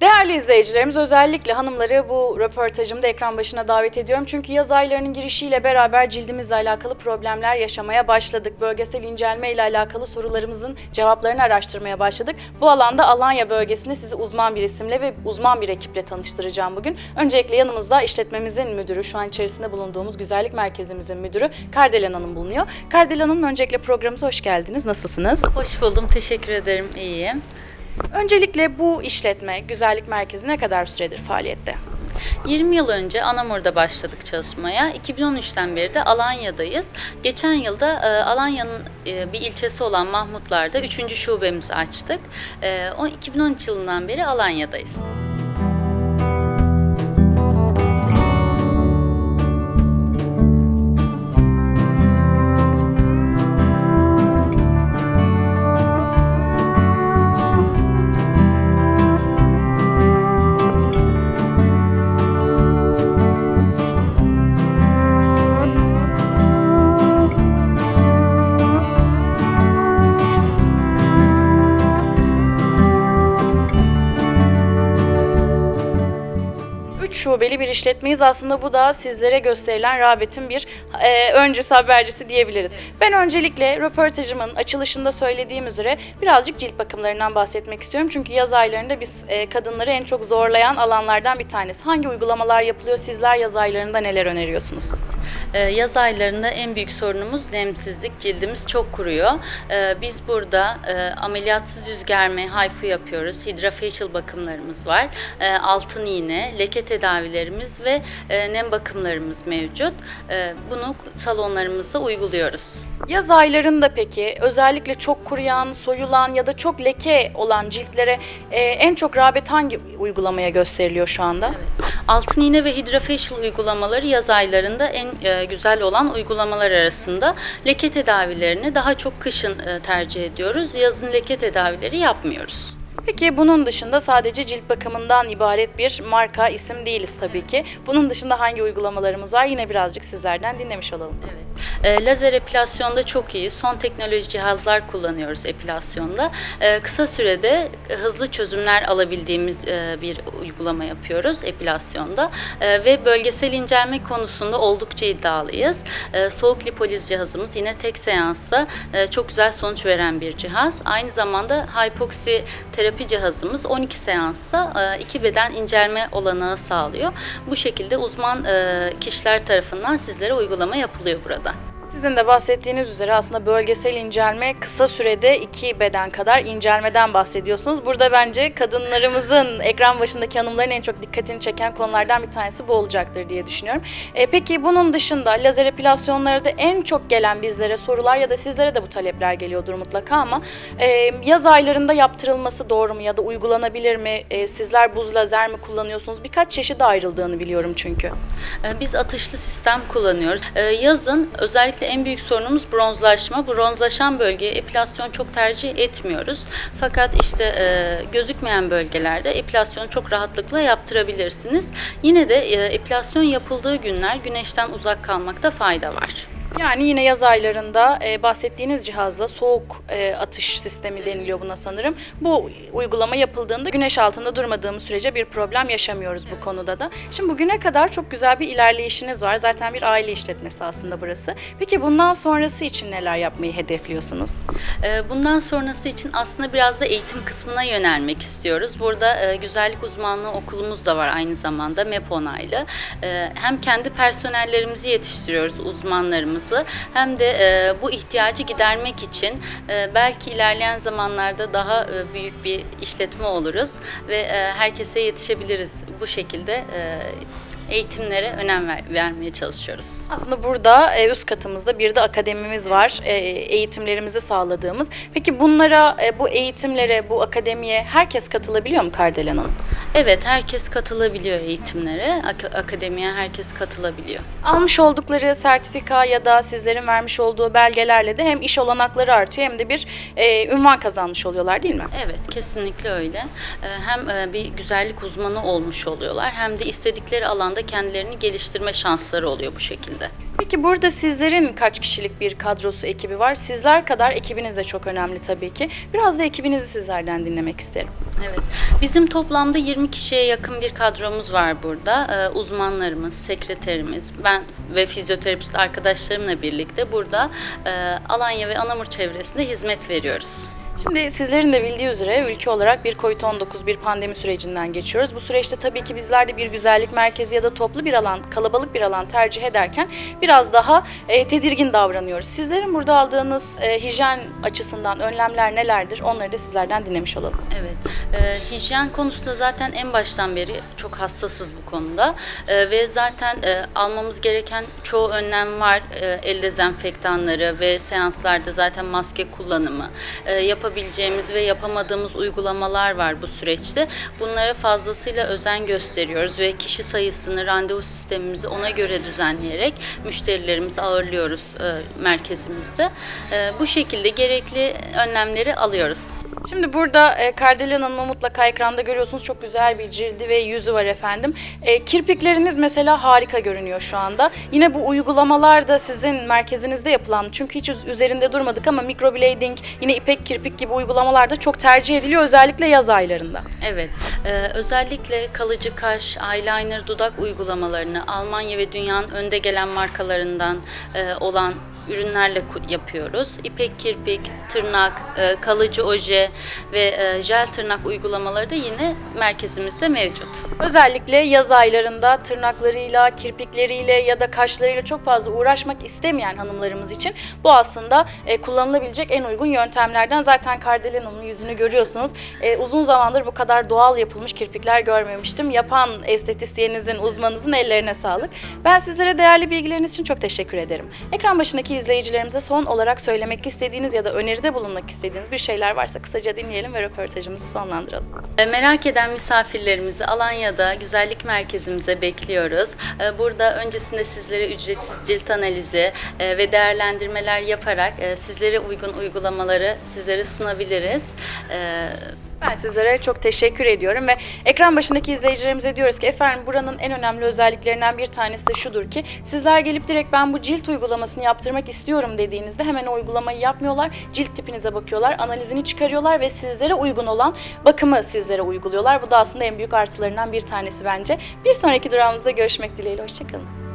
Değerli izleyicilerimiz özellikle hanımları bu röportajımda ekran başına davet ediyorum. Çünkü yaz aylarının girişiyle beraber cildimizle alakalı problemler yaşamaya başladık. Bölgesel incelme ile alakalı sorularımızın cevaplarını araştırmaya başladık. Bu alanda Alanya bölgesinde sizi uzman bir isimle ve uzman bir ekiple tanıştıracağım bugün. Öncelikle yanımızda işletmemizin müdürü, şu an içerisinde bulunduğumuz güzellik merkezimizin müdürü Kardelen Hanım bulunuyor. Kardelen Hanım öncelikle programımıza hoş geldiniz. Nasılsınız? Hoş buldum, teşekkür ederim. İyiyim. Öncelikle bu işletme, güzellik merkezi ne kadar süredir faaliyette? 20 yıl önce Anamur'da başladık çalışmaya. 2013'ten beri de Alanya'dayız. Geçen yılda e, Alanya'nın e, bir ilçesi olan Mahmutlar'da 3. şubemizi açtık. E, o 2013 yılından beri Alanya'dayız. Üç şubeli bir işletmeyiz. Aslında bu da sizlere gösterilen rağbetin bir e, öncüsü, habercisi diyebiliriz. Ben öncelikle röportajımın açılışında söylediğim üzere birazcık cilt bakımlarından bahsetmek istiyorum. Çünkü yaz aylarında biz e, kadınları en çok zorlayan alanlardan bir tanesi. Hangi uygulamalar yapılıyor? Sizler yaz aylarında neler öneriyorsunuz? Ee, Yaz aylarında en büyük sorunumuz nemsizlik. Cildimiz çok kuruyor. Ee, Biz burada e, ameliyatsız yüz germe, hayfu yapıyoruz. Hidrafacial bakımlarımız var. Altın iğne, leke tedavilerimiz ve e, nem bakımlarımız mevcut. Ee, Bunu salonlarımızda uyguluyoruz. Yaz aylarında peki özellikle çok kuruyan, soyulan ya da çok leke olan ciltlere e, en çok rağbet hangi uygulamaya gösteriliyor şu anda? Altın iğne ve hidrafacial uygulamaları yaz aylarında en e, güzel olan uygulamalar arasında. Leke tedavilerini daha çok kışın e, tercih ediyoruz. Yazın leke tedavileri yapmıyoruz. Peki bunun dışında sadece cilt bakımından ibaret bir marka isim değiliz tabii ki. Bunun dışında hangi uygulamalarımız var yine birazcık sizlerden dinlemiş olalım. Evet. E, lazer epilasyonda çok iyi. Son teknoloji cihazlar kullanıyoruz epilasyonda. E, kısa sürede hızlı çözümler alabildiğimiz e, bir uygulama yapıyoruz epilasyonda. E, ve bölgesel incelme konusunda oldukça iddialıyız. E, soğuk lipoliz cihazımız yine tek seansta e, çok güzel sonuç veren bir cihaz. Aynı zamanda hipoksi terapi cihazımız 12 seansta e, iki beden incelme olanağı sağlıyor. Bu şekilde uzman e, kişiler tarafından sizlere uygulama yapılıyor burada. Sizin de bahsettiğiniz üzere aslında bölgesel incelme kısa sürede iki beden kadar incelmeden bahsediyorsunuz. Burada bence kadınlarımızın, ekran başındaki hanımların en çok dikkatini çeken konulardan bir tanesi bu olacaktır diye düşünüyorum. E, peki bunun dışında lazer epilasyonları da en çok gelen bizlere sorular ya da sizlere de bu talepler geliyordur mutlaka ama e, yaz aylarında yaptırılması doğru mu ya da uygulanabilir mi? E, sizler buz lazer mi kullanıyorsunuz? Birkaç çeşide ayrıldığını biliyorum çünkü. E, Biz atışlı sistem kullanıyoruz. E, Yazın özellikle en büyük sorunumuz bronzlaşma. Bronzlaşan bölgeye epilasyon çok tercih etmiyoruz. Fakat işte e, gözükmeyen bölgelerde epilasyonu çok rahatlıkla yaptırabilirsiniz. Yine de e, epilasyon yapıldığı günler güneşten uzak kalmakta fayda var. Yani yine yaz aylarında e, bahsettiğiniz cihazla soğuk e, atış sistemi deniliyor buna sanırım. Bu uygulama yapıldığında güneş altında durmadığımız sürece bir problem yaşamıyoruz bu konuda da. Şimdi bugüne kadar çok güzel bir ilerleyişiniz var. Zaten bir aile işletmesi aslında burası. Peki bundan sonrası için neler yapmayı hedefliyorsunuz? E, Bundan sonrası için aslında biraz da eğitim kısmına yönelmek istiyoruz. Burada e, güzellik uzmanlığı okulumuz da var aynı zamanda MEP onaylı. E, Hem kendi personellerimizi yetiştiriyoruz, uzmanlarımızı hem de e, bu ihtiyacı gidermek için e, belki ilerleyen zamanlarda daha e, büyük bir işletme oluruz ve herkese yetişebiliriz. Bu şekilde eğitimlere önem ver- vermeye çalışıyoruz. Aslında burada e, üst katımızda bir de akademimiz var. E, eğitimlerimizi sağladığımız. Peki bunlara, e, bu eğitimlere, bu akademiye herkes katılabiliyor mu Kardelen Hanım? Evet, herkes katılabiliyor eğitimlere. Ak- akademiye herkes katılabiliyor. Almış oldukları sertifika ya da sizlerin vermiş olduğu belgelerle de hem iş olanakları artıyor hem de bir e, ünvan kazanmış oluyorlar değil mi? Evet, kesinlikle öyle. Ee, Hem e, bir güzellik uzmanı olmuş oluyorlar hem de istedikleri alanda kendilerini geliştirme şansları oluyor bu şekilde. Peki burada sizlerin kaç kişilik bir kadrosu, ekibi var? Sizler kadar ekibiniz de çok önemli tabii ki. Biraz da ekibinizi sizlerden dinlemek isterim. Evet. Bizim toplamda 20 kişiye yakın bir kadromuz var burada. Ee, uzmanlarımız, sekreterimiz, ben ve fizyoterapist arkadaşlarımla birlikte burada e, Alanya ve Anamur çevresinde hizmet veriyoruz. Şimdi sizlerin de bildiği üzere ülke olarak bir COVID-19 bir pandemi sürecinden geçiyoruz. Bu süreçte tabii ki bizler de bir güzellik merkezi ya da toplu bir alan, kalabalık bir alan tercih ederken biraz daha e, tedirgin davranıyoruz. Sizlerin burada aldığınız e, hijyen açısından önlemler nelerdir? Onları da sizlerden dinlemiş olalım. Evet. Ee, hijyen konusunda zaten en baştan beri çok hassasız bu konuda. Ee, ve zaten e, almamız gereken çoğu önlem var. Ee, el dezenfektanları ve seanslarda zaten maske kullanımı. Ee, yapabileceğimiz ve yapamadığımız uygulamalar var bu süreçte. Bunlara fazlasıyla özen gösteriyoruz ve kişi sayısını, randevu sistemimizi ona göre düzenleyerek müşterilerimizi ağırlıyoruz e, merkezimizde. E, bu şekilde gerekli önlemleri alıyoruz. Şimdi burada e, Kardelen Hanım'ı mutlaka ekranda görüyorsunuz. Çok güzel bir cildi ve yüzü var efendim. E, kirpikleriniz mesela harika görünüyor şu anda. Yine bu uygulamalar da sizin merkezinizde yapılan. Çünkü hiç üz- üzerinde durmadık ama microblading, yine ipek kirpik gibi uygulamalar da çok tercih ediliyor özellikle yaz aylarında. Evet, e, özellikle kalıcı kaş, eyeliner, dudak uygulamalarını Almanya ve dünyanın önde gelen markalarından e, olan ürünlerle yapıyoruz. İpek kirpik, tırnak, e, kalıcı oje ve e, jel tırnak uygulamaları da yine merkezimizde mevcut. Özellikle yaz aylarında tırnaklarıyla, kirpikleriyle ya da kaşlarıyla çok fazla uğraşmak istemeyen hanımlarımız için bu aslında e, kullanılabilecek en uygun yöntemlerden. Zaten Kardelen Hanım'ın yüzünü görüyorsunuz. Uzun zamandır bu kadar doğal yapılmış kirpikler görmemiştim. Yapan estetisyeninizin, uzmanınızın ellerine sağlık. Ben sizlere değerli bilgileriniz için çok teşekkür ederim. Ekran başındaki izleyicilerimize son olarak söylemek istediğiniz ya da öneride bulunmak istediğiniz bir şeyler varsa kısaca dinleyelim ve röportajımızı sonlandıralım. E, Merak eden misafirlerimizi Alanya'da güzellik merkezimize bekliyoruz. E, Burada öncesinde sizlere ücretsiz cilt analizi e, ve değerlendirmeler yaparak sizlere uygun uygulamaları sizlere sunabiliriz. Ben sizlere çok teşekkür ediyorum ve ekran başındaki izleyicilerimize diyoruz ki efendim buranın en önemli özelliklerinden bir tanesi de şudur ki sizler gelip direkt ben bu cilt uygulamasını yaptırmak istiyorum dediğinizde hemen o uygulamayı yapmıyorlar. Cilt tipinize bakıyorlar, analizini çıkarıyorlar ve sizlere uygun olan bakımı sizlere uyguluyorlar. Bu da aslında en büyük artılarından bir tanesi bence. Bir sonraki durağımızda görüşmek dileğiyle. Hoşçakalın.